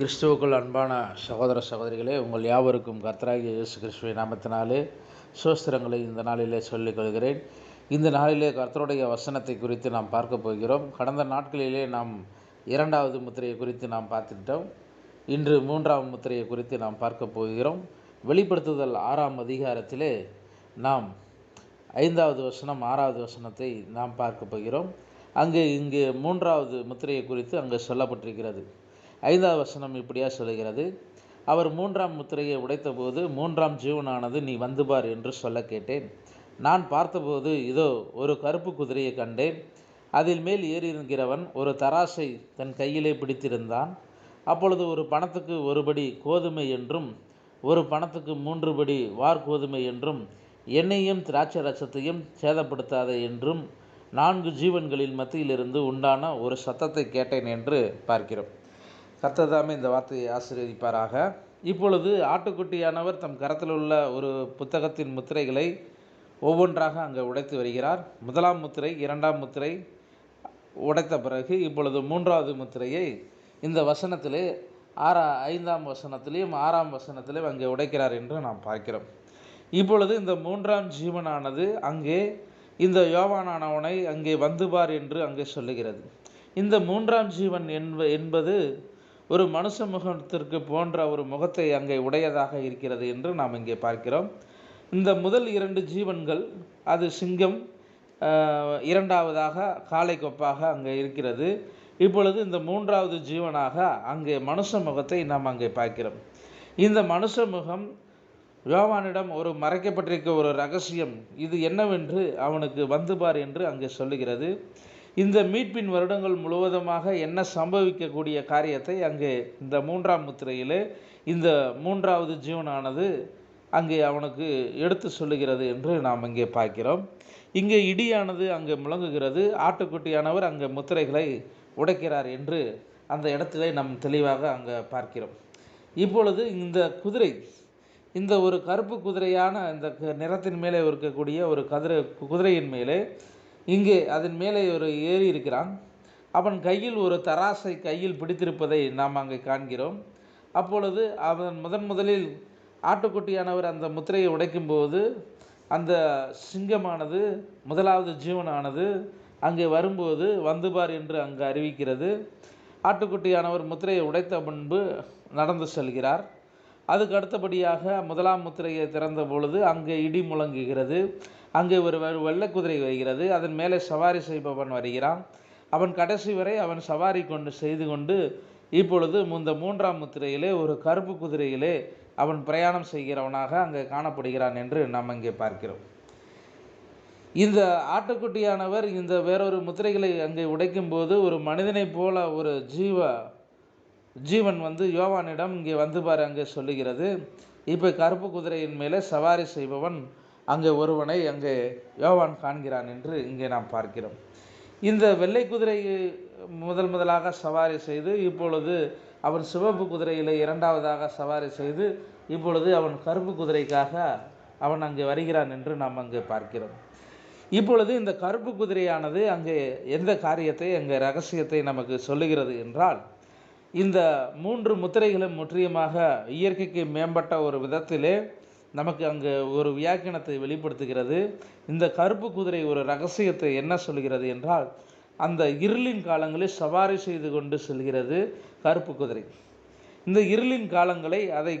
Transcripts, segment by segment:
கிறிஸ்துவுக்குள் அன்பான சகோதர சகோதரிகளே உங்கள் யாவருக்கும் கர்த்தராகிய இயேசு கிறிஸ்துவை நாமத்தினாலே சோஸ்திரங்களை இந்த நாளிலே சொல்லிக் கொள்கிறேன். இந்த நாளிலே கர்த்தருடைய வசனத்தை குறித்து நாம் பார்க்க போகிறோம். கடந்த நாட்களிலே நாம் இரண்டாவது முத்திரையை குறித்து நாம் பார்த்துட்டோம். இன்று மூன்றாம் முத்திரையை குறித்து நாம் பார்க்க போகிறோம். வெளிப்படுத்துதல் ஆறாம் அதிகாரத்திலே நாம் ஐந்தாவது வசனம் ஆறாவது வசனத்தை நாம் பார்க்க போகிறோம். அங்கே இங்கே மூன்றாவது முத்திரையை குறித்து அங்கே சொல்லப்பட்டிருக்கிறது. ஐந்தாவது வசனம் இப்படியா சொல்லுகிறது. அவர் மூன்றாம் முத்திரையை உடைத்தபோது மூன்றாம் ஜீவனானது நீ வந்து பார் என்று சொல்ல கேட்டேன். நான் பார்த்தபோது இதோ ஒரு கருப்பு குதிரையை கண்டேன். அதில் மேல் ஏறியிருக்கிறவன் ஒரு தராசை தன் கையிலே பிடித்திருந்தான். அப்பொழுது ஒரு பணத்துக்கு ஒருபடி கோதுமை என்றும் ஒரு பணத்துக்கு மூன்று படி வார்கோதுமை என்றும் எண்ணெயும் திராட்சை ரசத்தையும் சேதப்படுத்தாத என்றும் நான்கு ஜீவன்களின் மத்தியிலிருந்து உண்டான ஒரு சத்தத்தை கேட்டேன் என்று பார்க்கிறோம். கர்த்ததாமே இந்த வார்த்தையை ஆசீர்வதிப்பாராக. இப்பொழுது ஆட்டுக்குட்டியானவர் தம் கரத்தில் உள்ள ஒரு புத்தகத்தின் முத்திரைகளை ஒவ்வொன்றாக அங்கே உடைத்து வருகிறார். முதலாம் முத்திரை இரண்டாம் முத்திரை உடைத்த பிறகு இப்பொழுது மூன்றாவது முத்திரையை இந்த வசனத்திலே ஆறா ஐந்தாம் வசனத்திலையும் ஆறாம் வசனத்திலையும் அங்கே உடைக்கிறார் என்று நாம் பார்க்கிறோம். இப்பொழுது இந்த மூன்றாம் ஜீவனானது அங்கே இந்த யோவானானவனை அங்கே வந்துபார் என்று அங்கே சொல்லுகிறது. இந்த மூன்றாம் ஜீவன் என்ப என்பது ஒரு மனுஷ முகத்திற்கு போன்ற ஒரு முகத்தை அங்கே உடையதாக இருக்கிறது என்று நாம் இங்கே பார்க்கிறோம். இந்த முதல் இரண்டு ஜீவன்கள் அது சிங்கம் இரண்டாவதாக காளை கொப்பாக அங்கே இருக்கிறது. இப்பொழுது இந்த மூன்றாவது ஜீவனாக அங்கே மனுஷ முகத்தை நாம் அங்கே பார்க்கிறோம். இந்த மனுஷ முகம் யோவானிடம் ஒரு மறைக்கப்பட்டிருக்க ஒரு ரகசியம் இது என்னவென்று அவனுக்கு வந்துபார் என்று அங்கே சொல்லுகிறது. இந்த மீட்பின் வருடங்கள் முழுவதுமாக என்ன சம்பவிக்கக்கூடிய காரியத்தை அங்கே இந்த மூன்றாம் முத்திரையிலே இந்த மூன்றாவது ஜீவனானது அங்கே அவனுக்கு எடுத்து சொல்லுகிறது என்று நாம் இங்கே பார்க்கிறோம். இங்கே இடியானது அங்கே முழங்குகிறது. ஆட்டுக்குட்டியானவர் அங்கே முத்திரைகளை உடைக்கிறார் என்று அந்த இடத்திலே நாம் தெளிவாக அங்கே பார்க்கிறோம். இப்பொழுது இந்த குதிரை இந்த ஒரு கருப்பு குதிரையான இந்த நிறத்தின் மேலே இருக்கக்கூடிய ஒரு கதிரை குதிரையின் மேலே இங்கே அதன் மேலே ஒரு ஏறி இருக்கிறான். அவன் கையில் ஒரு தராசை கையில் பிடித்திருப்பதை நாம் அங்கே காண்கிறோம். அப்பொழுது அவன் முதன் முதலில் ஆட்டுக்குட்டியானவர் அந்த முத்திரையை உடைக்கும்போது அந்த சிங்கமானது முதலாவது ஜீவனானது அங்கே வரும்போது வந்துபார் என்று அங்கு அறிவிக்கிறது. ஆட்டுக்குட்டியானவர் முத்திரையை உடைத்த முன்பு நடந்து செல்கிறார். அதுக்கு அடுத்தபடியாக முதலாம் முத்திரையை திறந்த பொழுது அங்கே இடி முழங்குகிறது. அங்கே ஒரு வெள்ளை குதிரை வருகிறது அதன் மேலே சவாரி செய்பவன் வருகிறான். அவன் கடைசி வரை அவன் சவாரி கொண்டு செய்து கொண்டு இப்பொழுது இந்த மூன்றாம் முத்திரையிலே ஒரு கருப்பு குதிரையிலே அவன் பிரயாணம் செய்கிறவனாக அங்கே காணப்படுகிறான் என்று நாம் இங்கே பார்க்கிறோம். இந்த ஆட்டுக்குட்டியானவர் இந்த வேறொரு முத்திரைகளை அங்கே உடைக்கும் போது ஒரு மனிதனைப் போல ஒரு ஜீவ ஜீவன் வந்து யோவானிடம் இங்கே வந்து பாரு அங்கே சொல்லுகிறது. இப்போ கருப்பு குதிரையின் மேலே சவாரி செய்பவன் அங்கே ஒருவனை அங்கே யோவான் காண்கிறான் என்று இங்கே நாம் பார்க்கிறோம். இந்த வெள்ளை குதிரையை முதல் முதலாக சவாரி செய்து இப்பொழுது அவன் சிவப்பு குதிரையில் இரண்டாவதாக சவாரி செய்து இப்பொழுது அவன் கருப்பு குதிரைக்காக அவன் அங்கே வருகிறான் என்று நாம் அங்கே பார்க்கிறோம். இப்பொழுது இந்த கருப்பு குதிரையானது அங்கே எந்த காரியத்தை அங்கே ரகசியத்தை நமக்கு சொல்லுகிறது என்றால் இந்த மூன்று முத்திரைகளும் முற்றிலுமாக இயற்கைக்கு மேம்பட்ட ஒரு விதத்திலே நமக்கு அங்கு ஒரு வியாக்கியனத்தை வெளிப்படுத்துகிறது. இந்த கருப்பு குதிரை ஒரு ரகசியத்தை என்ன சொல்கிறது என்றால் அந்த இருளின் காலங்களில் சவாரி செய்து கொண்டு செல்கிறது கருப்பு குதிரை. இந்த இருளின் காலங்களை அதை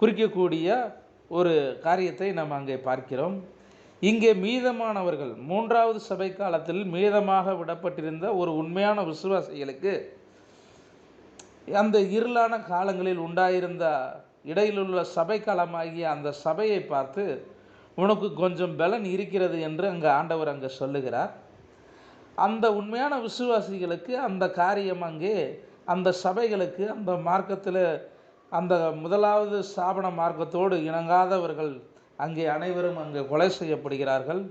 குறிக்கக்கூடிய ஒரு காரியத்தை நாம் அங்கே பார்க்கிறோம். இங்கே மீதமானவர்கள் மூன்றாவது சபை காலத்தில் மீதமாக விடப்பட்டிருந்த ஒரு உண்மையான விசுவாசிகளுக்கு அந்த இருளான காலங்களில் உண்டாயிருந்த இடையிலுள்ள சபை காலமாகிய அந்த சபையை பார்த்து உனக்கு கொஞ்சம் பலன் இருக்கிறது என்று அங்கே ஆண்டவர் அங்கே சொல்லுகிறார். அந்த உண்மையான விசுவாசிகளுக்கு அந்த காரியம் அங்கே அந்த சபைகளுக்கு அந்த மார்க்கத்தில் அந்த முதலாவது ஸ்தாபன மார்க்கத்தோடு இணங்காதவர்கள் அங்கே அனைவரும் அங்கே கொலை செய்யப்படுகிறார்கள்.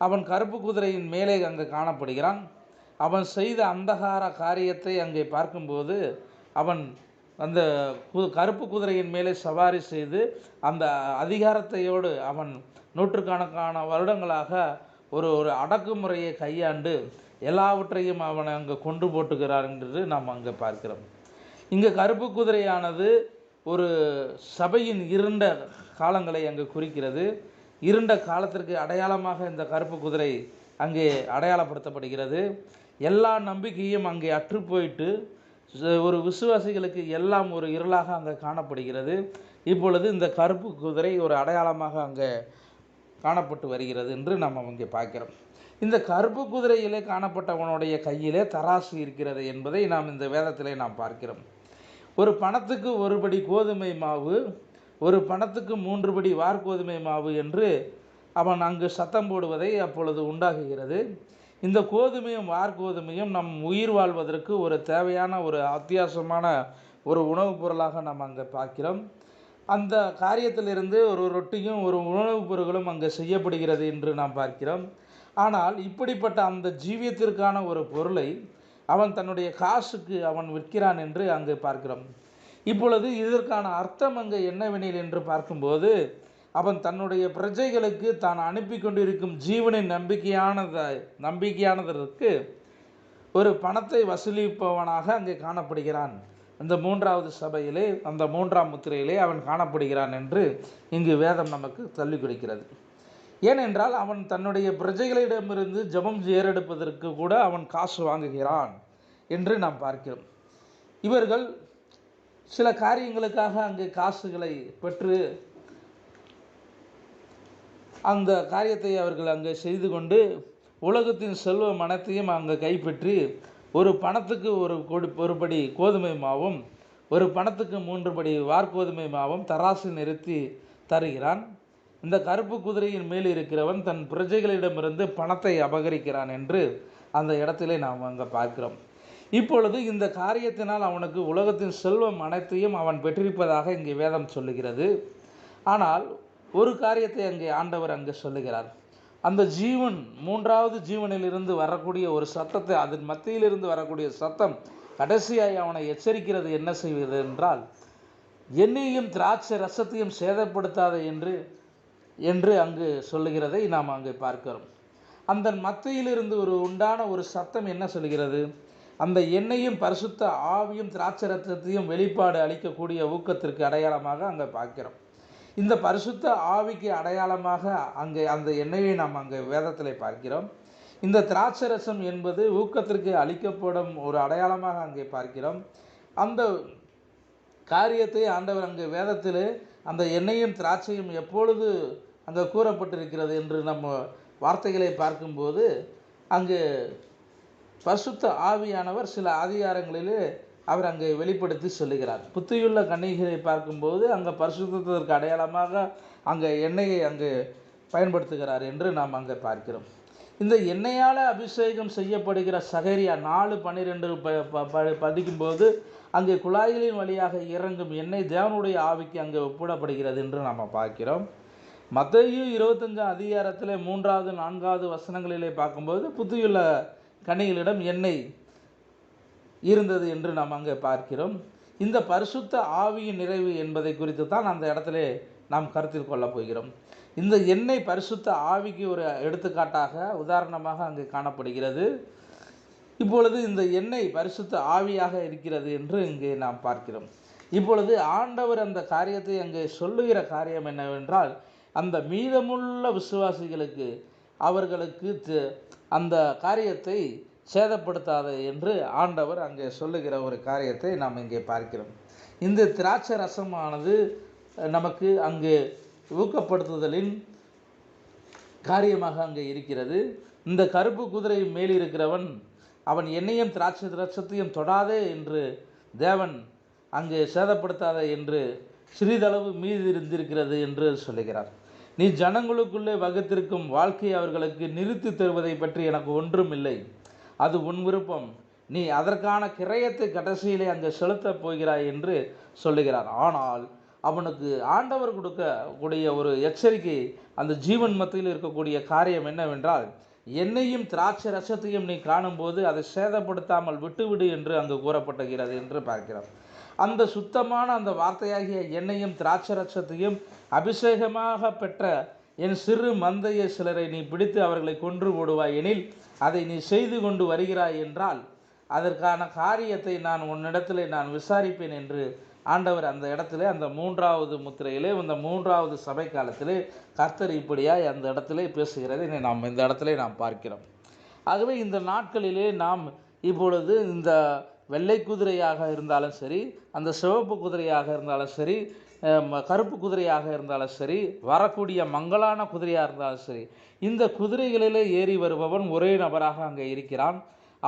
அவன் கருப்பு குதிரையின் மேலே அங்கே காணப்படுகிறான். அவன் செய்த அந்தகார காரியத்தை அங்கே பார்க்கும்போது அவன் அந்த கு கருப்பு குதிரையின் மேலே சவாரி செய்து அந்த அதிகாரத்தையோடு அவன் நூற்றுக்கணக்கான வருடங்களாக ஒரு ஒரு அடக்குமுறையை கையாண்டு எல்லாவற்றையும் அவனை அங்கே கொண்டு போட்டுகிறார் என்று நாம் அங்கே பார்க்கிறோம். இங்கே கருப்பு குதிரையானது ஒரு சபையின் இருண்ட காலங்களை அங்கு குறிக்கிறது. இருண்ட காலத்திற்கு அடையாளமாக இந்த கருப்பு குதிரை அங்கே அடையாளப்படுத்தப்படுகிறது. எல்லா நம்பிக்கையும் அங்கே அற்று போயிட்டு ஒரு விசுவாசிகளுக்கு எல்லாம் ஒரு இருளாக அங்கே காணப்படுகிறது. இப்பொழுது இந்த கருப்பு குதிரை ஒரு அடையாளமாக அங்கே காணப்பட்டு வருகிறது என்று நாம் இங்கே பார்க்கிறோம். இந்த கருப்பு குதிரையிலே காணப்பட்டவனுடைய கையிலே தராசு இருக்கிறது என்பதை நாம் இந்த வேதத்திலே நாம் பார்க்கிறோம். ஒரு பணத்துக்கு ஒரு படி கோதுமை மாவு ஒரு பணத்துக்கு மூன்று படி வார்கோதுமை மாவு என்று அவன் அங்கு சத்தம் போடுவதை அப்பொழுது உண்டாகுகிறது. இந்த கோதுமையும் வார்கோதுமையும் நம் உயிர் வாழ்வதற்கு ஒரு தேவையான ஒரு அத்தியாவசியமான ஒரு உணவுப் பொருளாக நாம் அங்கே பார்க்கிறோம். அந்த காரியத்திலிருந்து ஒரு ரொட்டியும் ஒரு உணவுப் பொருட்களும் அங்கே செய்யப்படுகிறது என்று நாம் பார்க்கிறோம். ஆனால் இப்படிப்பட்ட அந்த ஜீவியத்திற்கான ஒரு பொருளை அவன் தன்னுடைய காசுக்கு அவன் விற்கிறான் என்று அங்கே பார்க்கிறோம். இப்பொழுது இதற்கான அர்த்தம் அங்கே என்னவெனில் என்று பார்க்கும்போது அவன் தன்னுடைய பிரஜைகளுக்கு தான் அனுப்பி கொண்டிருக்கும் ஜீவனின் நம்பிக்கையானத நம்பிக்கையானதற்கு ஒரு பணத்தை வசூலிப்பவனாக அங்கே காணப்படுகிறான். அந்த மூன்றாவது சபையிலே அந்த மூன்றாம் முத்திரையிலே அவன் காணப்படுகிறான் என்று இங்கு வேதம் நமக்கு தள்ளி கொடுக்கிறது. ஏனென்றால் அவன் தன்னுடைய பிரஜைகளிடமிருந்து ஜெபம் ஏறெடுப்பதற்கு கூட அவன் காசு வாங்குகிறான் என்று நாம் பார்க்கிறோம். இவர்கள் சில காரியங்களுக்காக அங்கே காசுகளை பெற்று அந்த காரியத்தை அவர்கள் அங்கே செய்து கொண்டு உலகத்தின் செல்வம் மனத்தையும் அங்கே கைப்பற்றி ஒரு பணத்துக்கு ஒரு கொடி ஒரு படி கோதுமை மாவும் ஒரு பணத்துக்கு மூன்று படி வார்கோதுமை மாவும் தராசு நிறுத்தி தருகிறான். இந்த கருப்பு குதிரையின் மேல் இருக்கிறவன் தன் பிரஜைகளிடமிருந்து பணத்தை அபகரிக்கிறான் என்று அந்த இடத்திலே நாம் அங்கே பார்க்கிறோம். இப்பொழுது இந்த காரியத்தினால் அவனுக்கு உலகத்தின் செல்வம் அனைத்தையும் அவன் பெற்றிருப்பதாக இங்கே வேதம் சொல்லுகிறது. ஆனால் ஒரு காரியத்தை அங்கே ஆண்டவர் அங்கே சொல்லுகிறார். அந்த ஜீவன் மூன்றாவது ஜீவனிலிருந்து வரக்கூடிய ஒரு சத்தத்தை அதன் மத்தியிலிருந்து வரக்கூடிய சத்தம் கடைசியாய் அவனை எச்சரிக்கிறது என்ன செய்வது என்றால் என்னையும் திராட்சை ரசத்தையும் சேதப்படுத்தாத என்று என்று அங்கு சொல்லுகிறதை நாம் அங்கே பார்க்கிறோம். அந்த மத்தியிலிருந்து ஒரு உண்டான ஒரு சத்தம் என்ன சொல்கிறது அந்த எண்ணெயும் பரிசுத்த ஆவியும் திராட்சை ரசத்தையும் வெளிப்பாடு அளிக்கக்கூடிய ஊக்கத்திற்கு அடையாளமாக அங்கே பார்க்கிறோம். இந்த பரிசுத்த ஆவிக்கு அடையாளமாக அங்கே அந்த எண்ணெயை நாம் அங்கே வேதத்தில் பார்க்கிறோம். இந்த திராட்சை ரசம் என்பது ஊக்கத்திற்கு அளிக்கப்படும் ஒரு அடையாளமாக அங்கே பார்க்கிறோம். அந்த காரியத்தை ஆண்டவர் அங்கே வேதத்தில் அந்த எண்ணெயும் திராட்சையும் எப்பொழுது அங்கே கூறப்பட்டிருக்கிறது என்று நம்ம வார்த்தைகளை பார்க்கும்போது அங்கு பரிசுத்த ஆவியானவர் சில அதிகாரங்களிலே அவர் அங்கே வெளிப்படுத்தி சொல்லுகிறார். புத்தியுள்ள கன்னிகளை பார்க்கும்போது அங்கே பரிசுத்திற்கு அடையாளமாக அங்கே எண்ணெயை அங்கு பயன்படுத்துகிறார் என்று நாம் அங்கே பார்க்கிறோம். இந்த எண்ணெயால் அபிஷேகம் செய்யப்படுகிற சகரியா நாலு பன்னிரெண்டு ப ப- ப- பதிக்கும்போது அங்கே குழாய்களின் வழியாக இறங்கும் எண்ணெய் தேவனுடைய ஆவிக்கு அங்கே ஒப்பிடப்படுகிறது என்று நாம் பார்க்கிறோம். மத்தேயு இருபத்தஞ்சாம் அதிகாரத்தில் மூன்றாவது நான்காவது வசனங்களிலே பார்க்கும்போது புத்தியுள்ள கனிகளிடம் எண்ணெய் இருந்தது என்று நாம் அங்கே பார்க்கிறோம். இந்த பரிசுத்த ஆவியின் நிறைவு என்பதை குறித்து தான் அந்த இடத்துல நாம் கருத்தில் கொள்ளப் போகிறோம். இந்த எண்ணெய் பரிசுத்த ஆவிக்கு ஒரு எடுத்துக்காட்டாக உதாரணமாக அங்கு காணப்படுகிறது. இப்பொழுது இந்த எண்ணெய் பரிசுத்த ஆவியாக இருக்கிறது என்று இங்கே நாம் பார்க்கிறோம். இப்பொழுது ஆண்டவர் அந்த காரியத்தை அங்கே சொல்லுகிற காரியம் என்னவென்றால் அந்த மீதமுள்ள விசுவாசிகளுக்கு அவர்களுக்கு அந்த காரியத்தை சேதப்படுத்தாது என்று ஆண்டவர் அங்கே சொல்லுகிற ஒரு காரியத்தை நாம் இங்கே பார்க்கிறோம். இந்த திராட்சை ரசமானது நமக்கு அங்கு ஊக்கப்படுத்துதலின் காரியமாக அங்கே இருக்கிறது. இந்த கருப்பு குதிரை மேல் இருக்கிறவன் அவன் என்னையும் திராட்சை ரசத்தையும் தொடாதே என்று தேவன் அங்கே சேதப்படுத்தாத என்று சிறிதளவு மீதி இருந்திருக்கிறது என்று சொல்லுகிறார். நீ ஜனங்களுக்குள்ளே வகுத்திருக்கும் வாழ்க்கையை அவர்களுக்கு நிறுத்தி தருவதை பற்றி எனக்கு ஒன்றும் இல்லை அது உன் விருப்பம். நீ அதற்கான கிரயத்தை கடைசியிலே அங்கே செலுத்தப் போகிறாய் என்று சொல்லுகிறார். ஆனால் அவனுக்கு ஆண்டவர் கொடுக்கக்கூடிய ஒரு எச்சரிக்கை அந்த ஜீவன் மத்தியில் இருக்கக்கூடிய காரியம் என்னவென்றால் என்னையும் திராட்சை ரசத்தையும் நீ காணும்போது அதை சேதப்படுத்தாமல் விட்டுவிடு என்று அங்கு கூறப்பட்டுகிறது என்று பார்க்கிறோம். அந்த சுத்தமான அந்த வார்த்தையாகிய என்னையும் திராட்சை ரசத்தையும் அபிஷேகமாக பெற்ற என் சிறு மந்தைய சிலரை நீ பிடித்து அவர்களை கொன்று போடுவாய் எனில் அதை நீ செய்து கொண்டு வருகிறாய் என்றால் அதற்கான காரியத்தை நான் உன்னிடத்தில் நான் விசாரிப்பேன் என்று ஆண்டவர் அந்த இடத்துல அந்த மூன்றாவது முத்திரையிலே அந்த மூன்றாவது சபை காலத்திலே கர்த்தர் இப்படியாய் அந்த இடத்துல பேசுகிறதை நாம் இந்த இடத்துல நாம் பார்க்கிறோம். ஆகவே இந்த நாட்களிலே நாம் இப்பொழுது இந்த வெள்ளை குதிரையாக இருந்தாலும் சரி அந்த சிவப்பு குதிரையாக இருந்தாலும் சரி கருப்பு குதிரையாக இருந்தாலும் சரி வரக்கூடிய மங்களான குதிரையாக இருந்தாலும் சரி இந்த குதிரைகளிலே ஏறி வருபவன் ஒரே நபராக அங்கே இருக்கிறான்.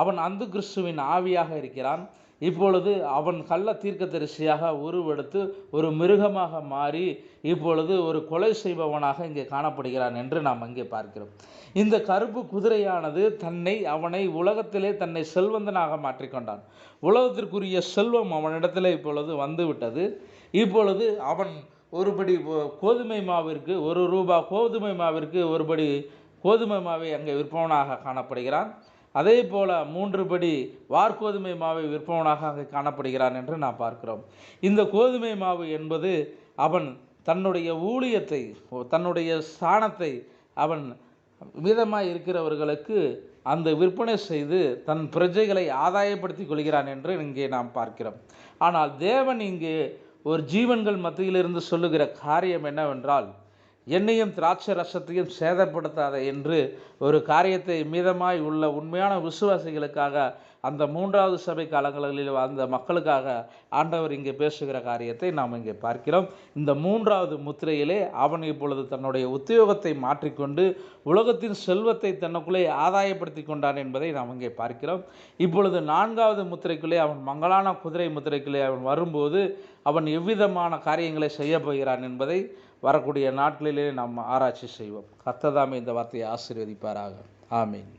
அவன் அந்து கிறிஸ்துவின் ஆவியாக இருக்கிறான். இப்பொழுது அவன் கள்ள தீர்க்கதரிசியாக உருவெடுத்து ஒரு மிருகமாக மாறி இப்பொழுது ஒரு கொலை செய்பவனாக இங்கே காணப்படுகிறான் என்று நாம் அங்கே பார்க்கிறோம். இந்த கருப்பு குதிரையானது தன்னை அவனை உலகத்திலே தன்னை செல்வந்தனாக மாற்றிக்கொண்டான். உலகத்திற்குரிய செல்வம் அவனிடத்தில் இப்பொழுது வந்துவிட்டது. இப்பொழுது அவன் ஒருபடி கோதுமை மாவிற்கு ஒரு ரூபா கோதுமை மாவிற்கு ஒருபடி கோதுமை மாவை அங்கே விற்பவனாக காணப்படுகிறான். அதே போல் மூன்று படி வார்கோதுமை மாவை விற்பவனாக அங்கே காணப்படுகிறான் என்று நாம் பார்க்கிறோம். இந்த கோதுமை மாவு என்பது அவன் தன்னுடைய ஊழியத்தை தன்னுடைய ஸ்தானத்தை அவன் மீதமாக இருக்கிறவர்களுக்கு அந்த விற்பனை செய்து தன் பிரஜைகளை ஆதாயப்படுத்திக் கொள்கிறான் என்று இங்கே நாம் பார்க்கிறோம். ஆனால் தேவன் இங்கே ஒரு ஜீவன்கள் மத்தியிலிருந்து சொல்லுகிற காரியம் என்னவென்றால் என்னையும் திராட்சை ரசத்தையும் சேதப்படுத்தாத என்று ஒரு காரியத்தை மீதமாய் உள்ள உண்மையான விசுவாசிகளுக்காக அந்த மூன்றாவது சபை காலங்களில் அந்த மக்களுக்காக ஆண்டவர் இங்கே பேசுகிற காரியத்தை நாம் இங்கே பார்க்கிறோம். இந்த மூன்றாவது முத்திரையிலே அவன் இப்பொழுது தன்னுடைய உத்தியோகத்தை மாற்றிக்கொண்டு உலகத்தின் செல்வத்தை தன்னுக்குள்ளே ஆதாயப்படுத்தி கொண்டான் என்பதை நாம் இங்கே பார்க்கிறோம். இப்பொழுது நான்காவது முத்திரைக்குள்ளே அவன் மங்களான குதிரை முத்திரைக்குள்ளே அவன் வரும்போது அவன் எவ்விதமான காரியங்களை செய்ய போகிறான் என்பதை வரக்கூடிய நாட்களிலே நாம் ஆராய்ச்சி செய்வோம். கத்ததாமே இந்த வார்த்தையை ஆசீர்வதிப்பாராக. ஆமீன்.